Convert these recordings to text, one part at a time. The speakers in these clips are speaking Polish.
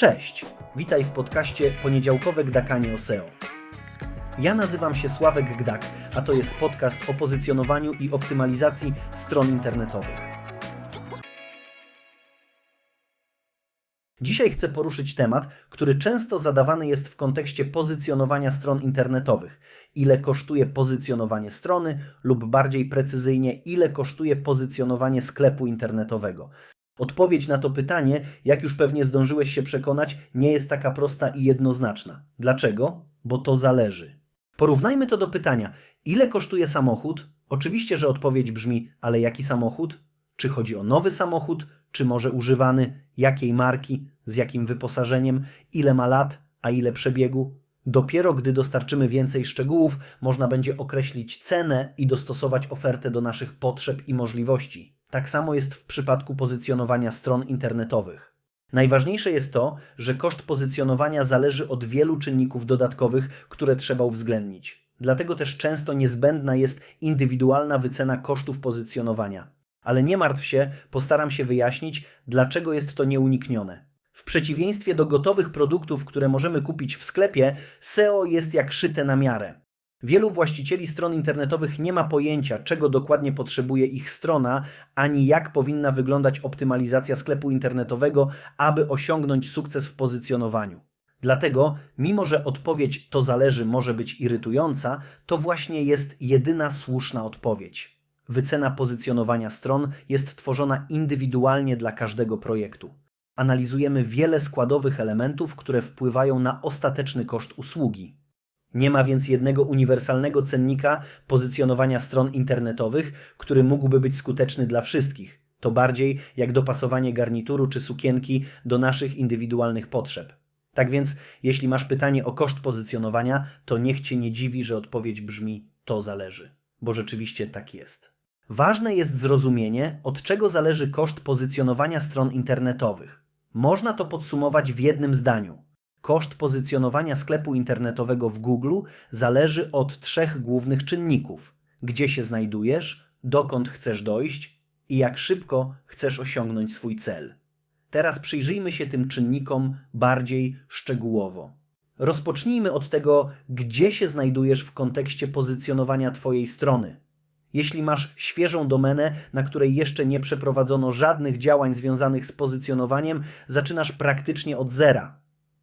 Cześć, witaj w podcaście Poniedziałkowe Gdakanie o SEO. Ja nazywam się Sławek Gdak, a to jest podcast o pozycjonowaniu i optymalizacji stron internetowych. Dzisiaj chcę poruszyć temat, który często zadawany jest w kontekście pozycjonowania stron internetowych. Ile kosztuje pozycjonowanie strony, lub bardziej precyzyjnie, ile kosztuje pozycjonowanie sklepu internetowego. Odpowiedź na to pytanie, jak już pewnie zdążyłeś się przekonać, nie jest taka prosta i jednoznaczna. Dlaczego? Bo to zależy. Porównajmy to do pytania: ile kosztuje samochód? Oczywiście, że odpowiedź brzmi: ale jaki samochód? Czy chodzi o nowy samochód, czy może używany, jakiej marki, z jakim wyposażeniem, ile ma lat, a ile przebiegu? Dopiero gdy dostarczymy więcej szczegółów, można będzie określić cenę i dostosować ofertę do naszych potrzeb i możliwości. Tak samo jest w przypadku pozycjonowania stron internetowych. Najważniejsze jest to, że koszt pozycjonowania zależy od wielu czynników dodatkowych, które trzeba uwzględnić. Dlatego też często niezbędna jest indywidualna wycena kosztów pozycjonowania. Ale nie martw się, postaram się wyjaśnić, dlaczego jest to nieuniknione. W przeciwieństwie do gotowych produktów, które możemy kupić w sklepie, SEO jest jak szyte na miarę. Wielu właścicieli stron internetowych nie ma pojęcia, czego dokładnie potrzebuje ich strona, ani jak powinna wyglądać optymalizacja sklepu internetowego, aby osiągnąć sukces w pozycjonowaniu. Dlatego, mimo że odpowiedź to zależy może być irytująca, to właśnie jest jedyna słuszna odpowiedź. Wycena pozycjonowania stron jest tworzona indywidualnie dla każdego projektu. Analizujemy wiele składowych elementów, które wpływają na ostateczny koszt usługi. Nie ma więc jednego uniwersalnego cennika pozycjonowania stron internetowych, który mógłby być skuteczny dla wszystkich. To bardziej jak dopasowanie garnituru czy sukienki do naszych indywidualnych potrzeb. Tak więc, jeśli masz pytanie o koszt pozycjonowania, to niech cię nie dziwi, że odpowiedź brzmi: to zależy, bo rzeczywiście tak jest. Ważne jest zrozumienie, od czego zależy koszt pozycjonowania stron internetowych. Można to podsumować w jednym zdaniu. Koszt pozycjonowania sklepu internetowego w Google zależy od trzech głównych czynników: gdzie się znajdujesz, dokąd chcesz dojść i jak szybko chcesz osiągnąć swój cel. Teraz przyjrzyjmy się tym czynnikom bardziej szczegółowo. Rozpocznijmy od tego, gdzie się znajdujesz w kontekście pozycjonowania Twojej strony. Jeśli masz świeżą domenę, na której jeszcze nie przeprowadzono żadnych działań związanych z pozycjonowaniem, zaczynasz praktycznie od zera.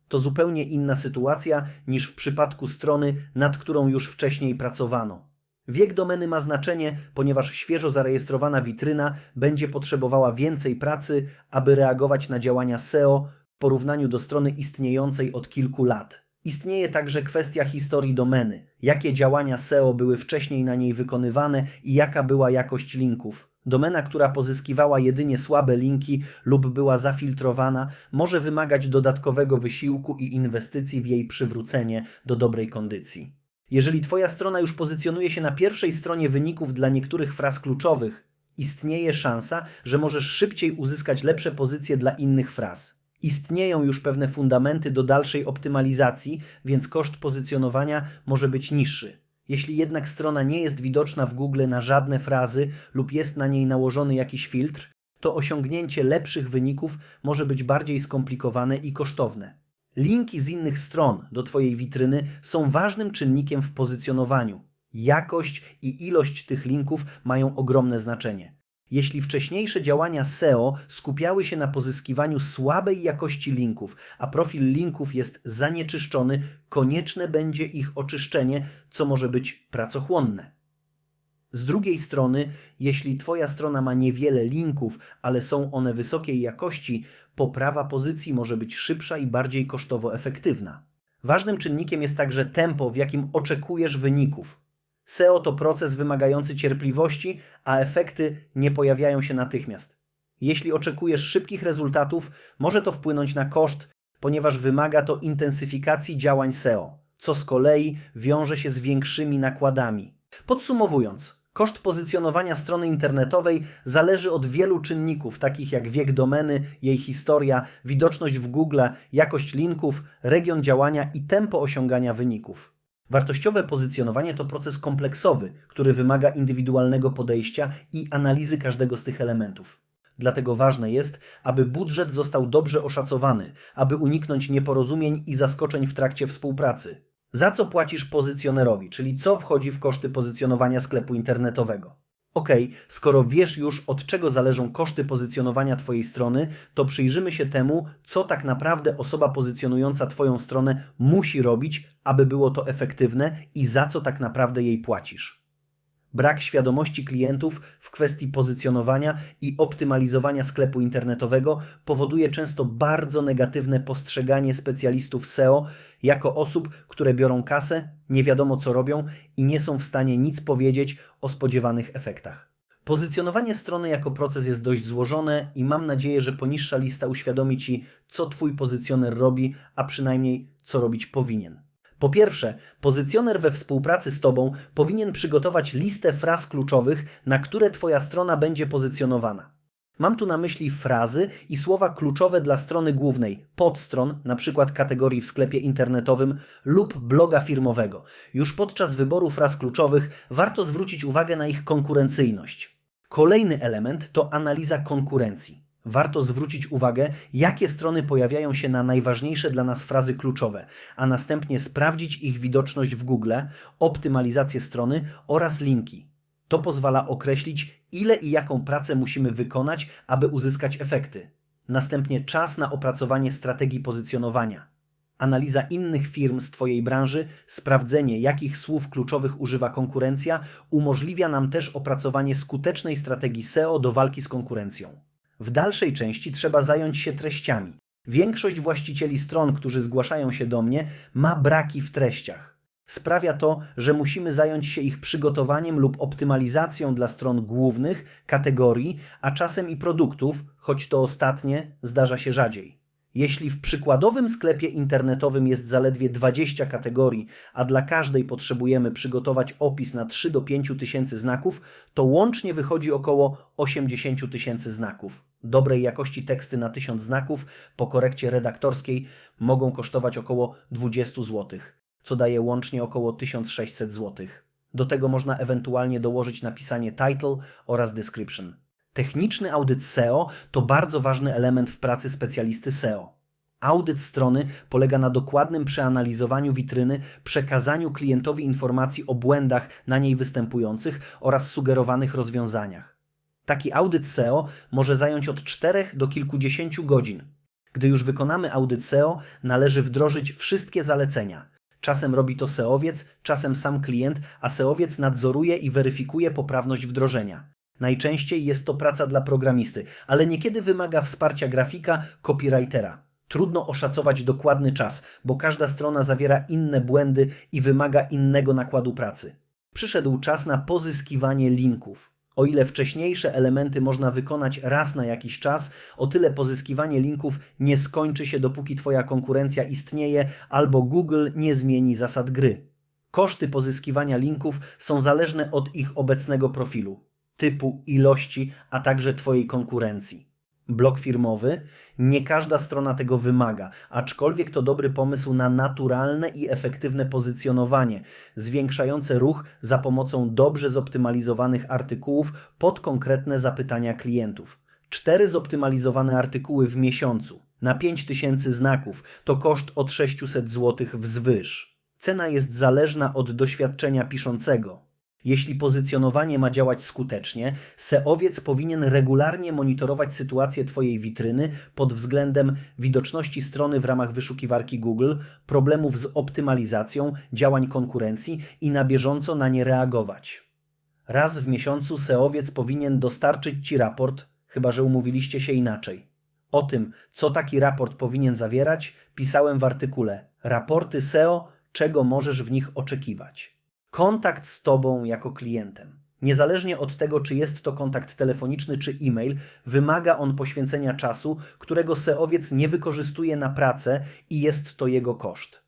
To zupełnie inna sytuacja niż w przypadku strony, nad którą już wcześniej pracowano. Wiek domeny ma znaczenie, ponieważ świeżo zarejestrowana witryna będzie potrzebowała więcej pracy, aby reagować na działania SEO w porównaniu do strony istniejącej od kilku lat. Istnieje także kwestia historii domeny, jakie działania SEO były wcześniej na niej wykonywane i jaka była jakość linków. Domena, która pozyskiwała jedynie słabe linki lub była zafiltrowana, może wymagać dodatkowego wysiłku i inwestycji w jej przywrócenie do dobrej kondycji. Jeżeli Twoja strona już pozycjonuje się na pierwszej stronie wyników dla niektórych fraz kluczowych, istnieje szansa, że możesz szybciej uzyskać lepsze pozycje dla innych fraz. Istnieją już pewne fundamenty do dalszej optymalizacji, więc koszt pozycjonowania może być niższy. Jeśli jednak strona nie jest widoczna w Google na żadne frazy lub jest na niej nałożony jakiś filtr, to osiągnięcie lepszych wyników może być bardziej skomplikowane i kosztowne. Linki z innych stron do Twojej witryny są ważnym czynnikiem w pozycjonowaniu. Jakość i ilość tych linków mają ogromne znaczenie. Jeśli wcześniejsze działania SEO skupiały się na pozyskiwaniu słabej jakości linków, a profil linków jest zanieczyszczony, konieczne będzie ich oczyszczenie, co może być pracochłonne. Z drugiej strony, jeśli Twoja strona ma niewiele linków, ale są one wysokiej jakości, poprawa pozycji może być szybsza i bardziej kosztowo efektywna. Ważnym czynnikiem jest także tempo, w jakim oczekujesz wyników. SEO to proces wymagający cierpliwości, a efekty nie pojawiają się natychmiast. Jeśli oczekujesz szybkich rezultatów, może to wpłynąć na koszt, ponieważ wymaga to intensyfikacji działań SEO, co z kolei wiąże się z większymi nakładami. Podsumowując, koszt pozycjonowania strony internetowej zależy od wielu czynników, takich jak wiek domeny, jej historia, widoczność w Google, jakość linków, region działania i tempo osiągania wyników. Wartościowe pozycjonowanie to proces kompleksowy, który wymaga indywidualnego podejścia i analizy każdego z tych elementów. Dlatego ważne jest, aby budżet został dobrze oszacowany, aby uniknąć nieporozumień i zaskoczeń w trakcie współpracy. Za co płacisz pozycjonerowi, czyli co wchodzi w koszty pozycjonowania sklepu internetowego? Ok, skoro wiesz już od czego zależą koszty pozycjonowania Twojej strony, to przyjrzymy się temu, co tak naprawdę osoba pozycjonująca Twoją stronę musi robić, aby było to efektywne i za co tak naprawdę jej płacisz. Brak świadomości klientów w kwestii pozycjonowania i optymalizowania sklepu internetowego powoduje często bardzo negatywne postrzeganie specjalistów SEO jako osób, które biorą kasę, nie wiadomo co robią i nie są w stanie nic powiedzieć o spodziewanych efektach. Pozycjonowanie strony jako proces jest dość złożone i mam nadzieję, że poniższa lista uświadomi Ci, co Twój pozycjoner robi, a przynajmniej co robić powinien. Po pierwsze, pozycjoner we współpracy z Tobą powinien przygotować listę fraz kluczowych, na które Twoja strona będzie pozycjonowana. Mam tu na myśli frazy i słowa kluczowe dla strony głównej, podstron, np. kategorii w sklepie internetowym lub bloga firmowego. Już podczas wyboru fraz kluczowych warto zwrócić uwagę na ich konkurencyjność. Kolejny element to analiza konkurencji warto zwrócić uwagę, jakie strony pojawiają się na najważniejsze dla nas frazy kluczowe, a następnie sprawdzić ich widoczność w Google, optymalizację strony oraz linki. To pozwala określić, ile i jaką pracę musimy wykonać, aby uzyskać efekty. Następnie czas na opracowanie strategii pozycjonowania. Analiza innych firm z Twojej branży, sprawdzenie, jakich słów kluczowych używa konkurencja, umożliwia nam też opracowanie skutecznej strategii SEO do walki z konkurencją. W dalszej części trzeba zająć się treściami. Większość właścicieli stron, którzy zgłaszają się do mnie, ma braki w treściach. Sprawia to, że musimy zająć się ich przygotowaniem lub optymalizacją dla stron głównych, kategorii, a czasem i produktów, choć to ostatnie zdarza się rzadziej. Jeśli w przykładowym sklepie internetowym jest zaledwie 20 kategorii, a dla każdej potrzebujemy przygotować opis na 3 do 5 tysięcy znaków, to łącznie wychodzi około 80 tysięcy znaków. Dobrej jakości teksty na 1000 znaków po korekcie redaktorskiej mogą kosztować około 20 zł, co daje łącznie około 1600 zł. Do tego można ewentualnie dołożyć napisanie title oraz description. Techniczny audyt SEO to bardzo ważny element w pracy specjalisty SEO. Audyt strony polega na dokładnym przeanalizowaniu witryny, przekazaniu klientowi informacji o błędach na niej występujących oraz sugerowanych rozwiązaniach. Taki audyt SEO może zająć od 4 do kilkudziesięciu godzin. Gdy już wykonamy audyt SEO, należy wdrożyć wszystkie zalecenia. Czasem robi to SEOwiec, czasem sam klient, a SEOwiec nadzoruje i weryfikuje poprawność wdrożenia. Najczęściej jest to praca dla programisty, ale niekiedy wymaga wsparcia grafika, copywritera. Trudno oszacować dokładny czas, bo każda strona zawiera inne błędy i wymaga innego nakładu pracy. Przyszedł czas na pozyskiwanie linków. O ile wcześniejsze elementy można wykonać raz na jakiś czas, o tyle pozyskiwanie linków nie skończy się dopóki Twoja konkurencja istnieje albo Google nie zmieni zasad gry. Koszty pozyskiwania linków są zależne od ich obecnego profilu typu, ilości, a także Twojej konkurencji. Blog firmowy, nie każda strona tego wymaga, aczkolwiek to dobry pomysł na naturalne i efektywne pozycjonowanie, zwiększające ruch za pomocą dobrze zoptymalizowanych artykułów pod konkretne zapytania klientów. Cztery zoptymalizowane artykuły w miesiącu na 5000 znaków to koszt od 600 zł wzwyż. Cena jest zależna od doświadczenia piszącego. Jeśli pozycjonowanie ma działać skutecznie, SEOwiec powinien regularnie monitorować sytuację Twojej witryny pod względem widoczności strony w ramach wyszukiwarki Google, problemów z optymalizacją, działań konkurencji i na bieżąco na nie reagować. Raz w miesiącu SEOwiec powinien dostarczyć Ci raport, chyba że umówiliście się inaczej. O tym, co taki raport powinien zawierać, pisałem w artykule Raporty SEO, czego możesz w nich oczekiwać kontakt z Tobą jako klientem. Niezależnie od tego, czy jest to kontakt telefoniczny czy e-mail, wymaga on poświęcenia czasu, którego SEOwiec nie wykorzystuje na pracę i jest to jego koszt.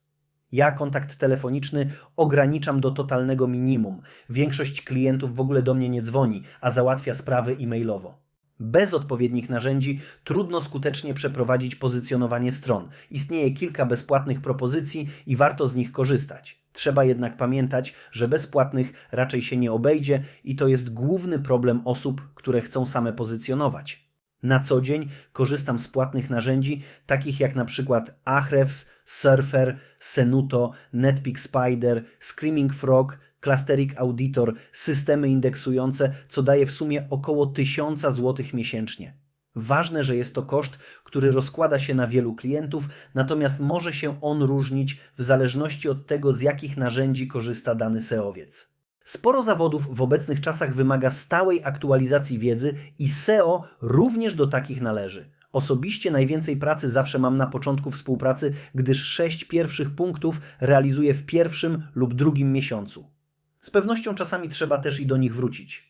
Ja kontakt telefoniczny ograniczam do totalnego minimum. Większość klientów w ogóle do mnie nie dzwoni, a załatwia sprawy e-mailowo. Bez odpowiednich narzędzi trudno skutecznie przeprowadzić pozycjonowanie stron. Istnieje kilka bezpłatnych propozycji i warto z nich korzystać. Trzeba jednak pamiętać, że bezpłatnych raczej się nie obejdzie i to jest główny problem osób, które chcą same pozycjonować. Na co dzień korzystam z płatnych narzędzi, takich jak na przykład Ahrefs, Surfer, Senuto, Netpeak Spider, Screaming Frog, Clusterik Auditor, systemy indeksujące, co daje w sumie około 1000 zł miesięcznie. Ważne, że jest to koszt, który rozkłada się na wielu klientów, natomiast może się on różnić w zależności od tego, z jakich narzędzi korzysta dany SEOwiec. Sporo zawodów w obecnych czasach wymaga stałej aktualizacji wiedzy i SEO również do takich należy. Osobiście najwięcej pracy zawsze mam na początku współpracy, gdyż sześć pierwszych punktów realizuję w pierwszym lub drugim miesiącu. Z pewnością czasami trzeba też i do nich wrócić.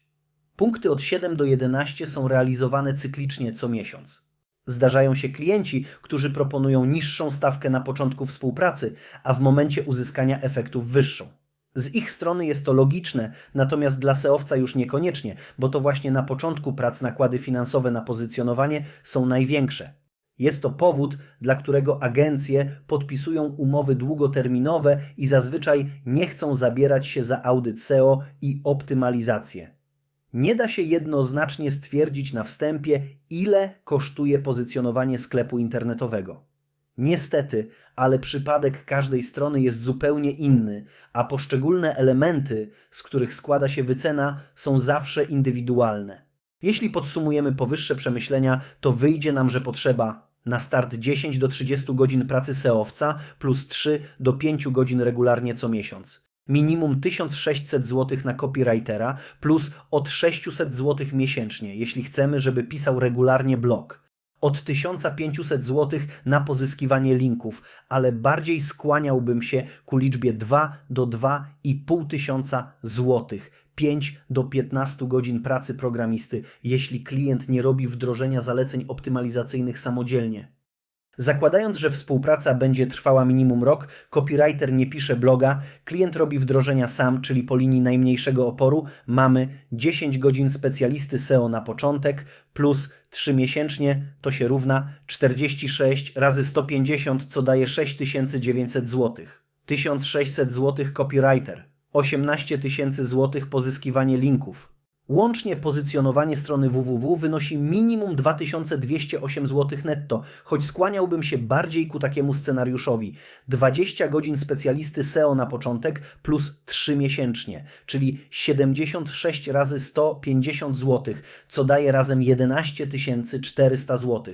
Punkty od 7 do 11 są realizowane cyklicznie co miesiąc. Zdarzają się klienci, którzy proponują niższą stawkę na początku współpracy, a w momencie uzyskania efektów wyższą. Z ich strony jest to logiczne, natomiast dla SEOwca już niekoniecznie, bo to właśnie na początku prac nakłady finansowe na pozycjonowanie są największe. Jest to powód, dla którego agencje podpisują umowy długoterminowe i zazwyczaj nie chcą zabierać się za audyt SEO i optymalizację. Nie da się jednoznacznie stwierdzić na wstępie, ile kosztuje pozycjonowanie sklepu internetowego. Niestety, ale przypadek każdej strony jest zupełnie inny, a poszczególne elementy, z których składa się wycena, są zawsze indywidualne. Jeśli podsumujemy powyższe przemyślenia, to wyjdzie nam, że potrzeba na start 10 do 30 godzin pracy SEOwca plus 3 do 5 godzin regularnie co miesiąc. Minimum 1600 zł na copywritera plus od 600 zł miesięcznie, jeśli chcemy, żeby pisał regularnie blog od 1500 zł na pozyskiwanie linków, ale bardziej skłaniałbym się ku liczbie 2 do 2,5 tysiąca złotych. 5 do 15 godzin pracy programisty, jeśli klient nie robi wdrożenia zaleceń optymalizacyjnych samodzielnie. Zakładając, że współpraca będzie trwała minimum rok, copywriter nie pisze bloga, klient robi wdrożenia sam, czyli po linii najmniejszego oporu, mamy 10 godzin specjalisty SEO na początek plus 3 miesięcznie, to się równa 46 razy 150, co daje 6900 zł. 1600 zł copywriter, 18 tysięcy złotych pozyskiwanie linków. Łącznie pozycjonowanie strony www wynosi minimum 2208 zł netto, choć skłaniałbym się bardziej ku takiemu scenariuszowi. 20 godzin specjalisty SEO na początek plus 3 miesięcznie, czyli 76 razy 150 zł, co daje razem 11 400 zł.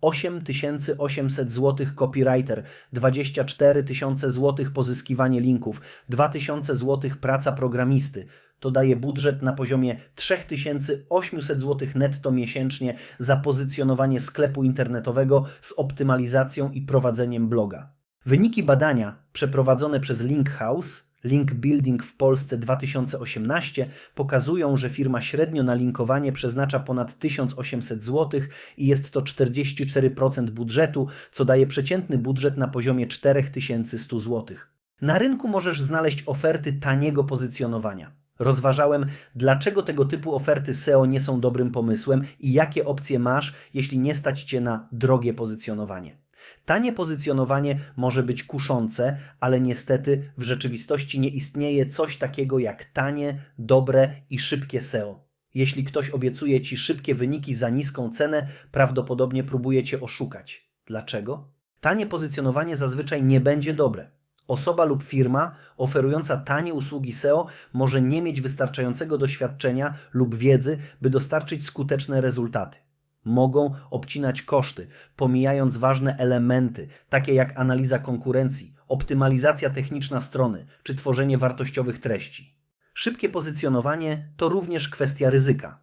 8800 zł copywriter, 24 tysiące zł pozyskiwanie linków, 2000 zł praca programisty. To daje budżet na poziomie 3800 zł netto miesięcznie za pozycjonowanie sklepu internetowego z optymalizacją i prowadzeniem bloga. Wyniki badania przeprowadzone przez Linkhouse Link Building w Polsce 2018 pokazują, że firma średnio na linkowanie przeznacza ponad 1800 zł i jest to 44% budżetu, co daje przeciętny budżet na poziomie 4100 zł. Na rynku możesz znaleźć oferty taniego pozycjonowania. Rozważałem, dlaczego tego typu oferty SEO nie są dobrym pomysłem i jakie opcje masz, jeśli nie stać cię na drogie pozycjonowanie. Tanie pozycjonowanie może być kuszące, ale niestety w rzeczywistości nie istnieje coś takiego jak tanie, dobre i szybkie SEO. Jeśli ktoś obiecuje ci szybkie wyniki za niską cenę, prawdopodobnie próbuje cię oszukać. Dlaczego? Tanie pozycjonowanie zazwyczaj nie będzie dobre. Osoba lub firma oferująca tanie usługi SEO może nie mieć wystarczającego doświadczenia lub wiedzy, by dostarczyć skuteczne rezultaty. Mogą obcinać koszty, pomijając ważne elementy, takie jak analiza konkurencji, optymalizacja techniczna strony czy tworzenie wartościowych treści. Szybkie pozycjonowanie to również kwestia ryzyka.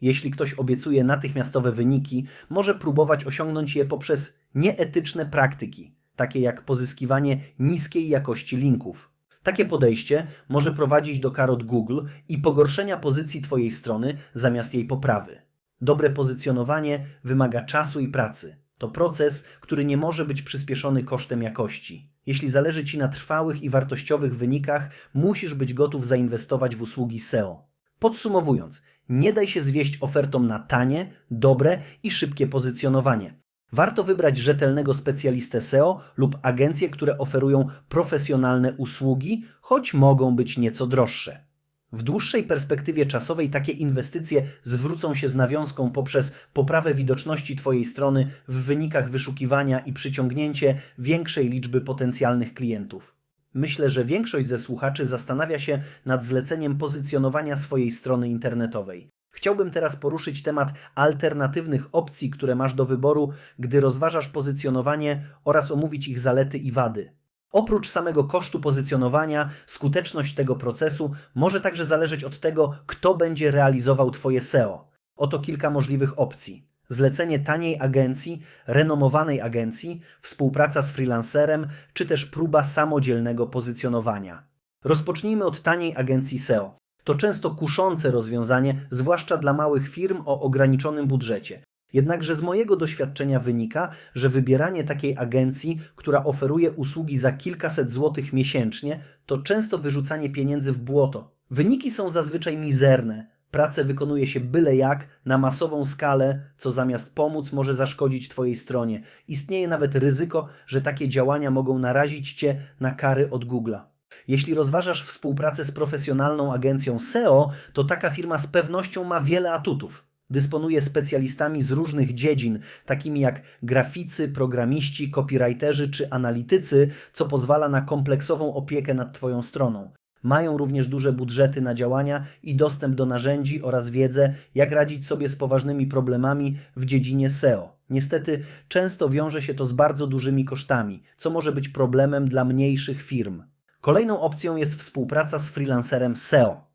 Jeśli ktoś obiecuje natychmiastowe wyniki, może próbować osiągnąć je poprzez nieetyczne praktyki, takie jak pozyskiwanie niskiej jakości linków. Takie podejście może prowadzić do kar od Google i pogorszenia pozycji Twojej strony zamiast jej poprawy. Dobre pozycjonowanie wymaga czasu i pracy. To proces, który nie może być przyspieszony kosztem jakości. Jeśli zależy Ci na trwałych i wartościowych wynikach, musisz być gotów zainwestować w usługi SEO. Podsumowując, nie daj się zwieść ofertom na tanie, dobre i szybkie pozycjonowanie. Warto wybrać rzetelnego specjalistę SEO lub agencje, które oferują profesjonalne usługi, choć mogą być nieco droższe. W dłuższej perspektywie czasowej takie inwestycje zwrócą się z nawiązką poprzez poprawę widoczności Twojej strony w wynikach wyszukiwania i przyciągnięcie większej liczby potencjalnych klientów. Myślę, że większość ze słuchaczy zastanawia się nad zleceniem pozycjonowania swojej strony internetowej. Chciałbym teraz poruszyć temat alternatywnych opcji, które masz do wyboru, gdy rozważasz pozycjonowanie oraz omówić ich zalety i wady. Oprócz samego kosztu pozycjonowania, skuteczność tego procesu może także zależeć od tego, kto będzie realizował Twoje SEO. Oto kilka możliwych opcji. Zlecenie taniej agencji, renomowanej agencji, współpraca z freelancerem, czy też próba samodzielnego pozycjonowania. Rozpocznijmy od taniej agencji SEO. To często kuszące rozwiązanie, zwłaszcza dla małych firm o ograniczonym budżecie. Jednakże z mojego doświadczenia wynika, że wybieranie takiej agencji, która oferuje usługi za kilkaset złotych miesięcznie, to często wyrzucanie pieniędzy w błoto. Wyniki są zazwyczaj mizerne. Pracę wykonuje się byle jak, na masową skalę, co zamiast pomóc może zaszkodzić Twojej stronie. Istnieje nawet ryzyko, że takie działania mogą narazić Cię na kary od Google'a. Jeśli rozważasz współpracę z profesjonalną agencją SEO, to taka firma z pewnością ma wiele atutów. Dysponuje specjalistami z różnych dziedzin, takimi jak graficy, programiści, copywriterzy czy analitycy, co pozwala na kompleksową opiekę nad Twoją stroną. Mają również duże budżety na działania i dostęp do narzędzi oraz wiedzę, jak radzić sobie z poważnymi problemami w dziedzinie SEO. Niestety, często wiąże się to z bardzo dużymi kosztami, co może być problemem dla mniejszych firm. Kolejną opcją jest współpraca z freelancerem SEO.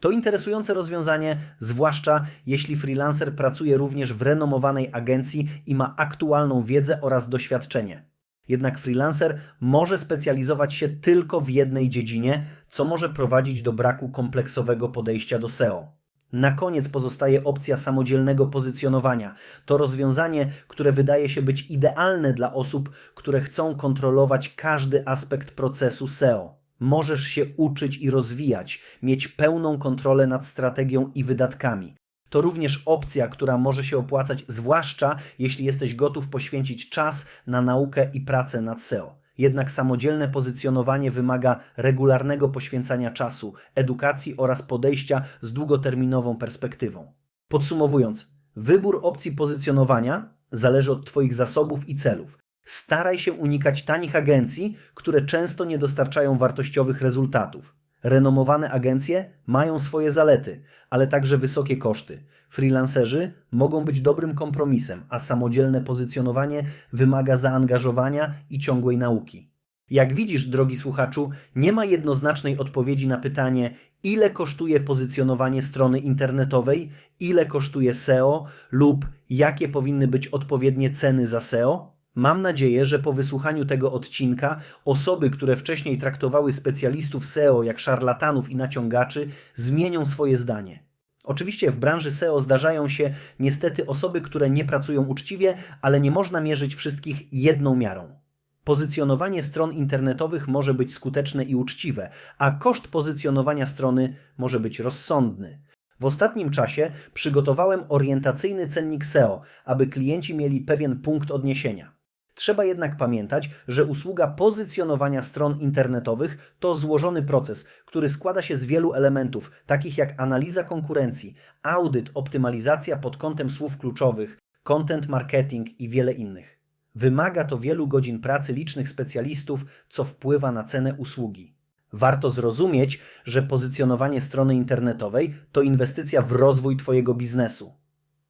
To interesujące rozwiązanie, zwłaszcza jeśli freelancer pracuje również w renomowanej agencji i ma aktualną wiedzę oraz doświadczenie. Jednak freelancer może specjalizować się tylko w jednej dziedzinie, co może prowadzić do braku kompleksowego podejścia do SEO. Na koniec pozostaje opcja samodzielnego pozycjonowania. To rozwiązanie, które wydaje się być idealne dla osób, które chcą kontrolować każdy aspekt procesu SEO. Możesz się uczyć i rozwijać, mieć pełną kontrolę nad strategią i wydatkami. To również opcja, która może się opłacać, zwłaszcza jeśli jesteś gotów poświęcić czas na naukę i pracę nad SEO. Jednak samodzielne pozycjonowanie wymaga regularnego poświęcania czasu, edukacji oraz podejścia z długoterminową perspektywą. Podsumowując, wybór opcji pozycjonowania zależy od Twoich zasobów i celów. Staraj się unikać tanich agencji, które często nie dostarczają wartościowych rezultatów. Renomowane agencje mają swoje zalety, ale także wysokie koszty. Freelancerzy mogą być dobrym kompromisem, a samodzielne pozycjonowanie wymaga zaangażowania i ciągłej nauki. Jak widzisz, drogi słuchaczu, nie ma jednoznacznej odpowiedzi na pytanie, ile kosztuje pozycjonowanie strony internetowej, ile kosztuje SEO lub jakie powinny być odpowiednie ceny za SEO. Mam nadzieję, że po wysłuchaniu tego odcinka osoby, które wcześniej traktowały specjalistów SEO jak szarlatanów i naciągaczy, zmienią swoje zdanie. Oczywiście w branży SEO zdarzają się niestety osoby, które nie pracują uczciwie, ale nie można mierzyć wszystkich jedną miarą. Pozycjonowanie stron internetowych może być skuteczne i uczciwe, a koszt pozycjonowania strony może być rozsądny. W ostatnim czasie przygotowałem orientacyjny cennik SEO, aby klienci mieli pewien punkt odniesienia. Trzeba jednak pamiętać, że usługa pozycjonowania stron internetowych to złożony proces, który składa się z wielu elementów, takich jak analiza konkurencji, audyt, optymalizacja pod kątem słów kluczowych, content marketing i wiele innych. Wymaga to wielu godzin pracy licznych specjalistów, co wpływa na cenę usługi. Warto zrozumieć, że pozycjonowanie strony internetowej to inwestycja w rozwój Twojego biznesu.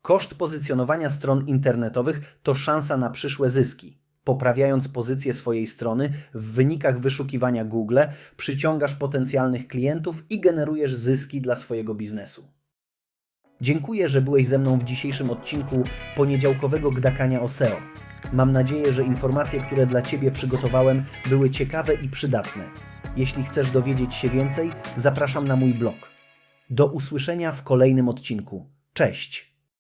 Koszt pozycjonowania stron internetowych to szansa na przyszłe zyski. Poprawiając pozycję swojej strony w wynikach wyszukiwania Google, przyciągasz potencjalnych klientów i generujesz zyski dla swojego biznesu. Dziękuję, że byłeś ze mną w dzisiejszym odcinku poniedziałkowego Gdakania o SEO. Mam nadzieję, że informacje, które dla Ciebie przygotowałem, były ciekawe i przydatne. Jeśli chcesz dowiedzieć się więcej, zapraszam na mój blog. Do usłyszenia w kolejnym odcinku. Cześć!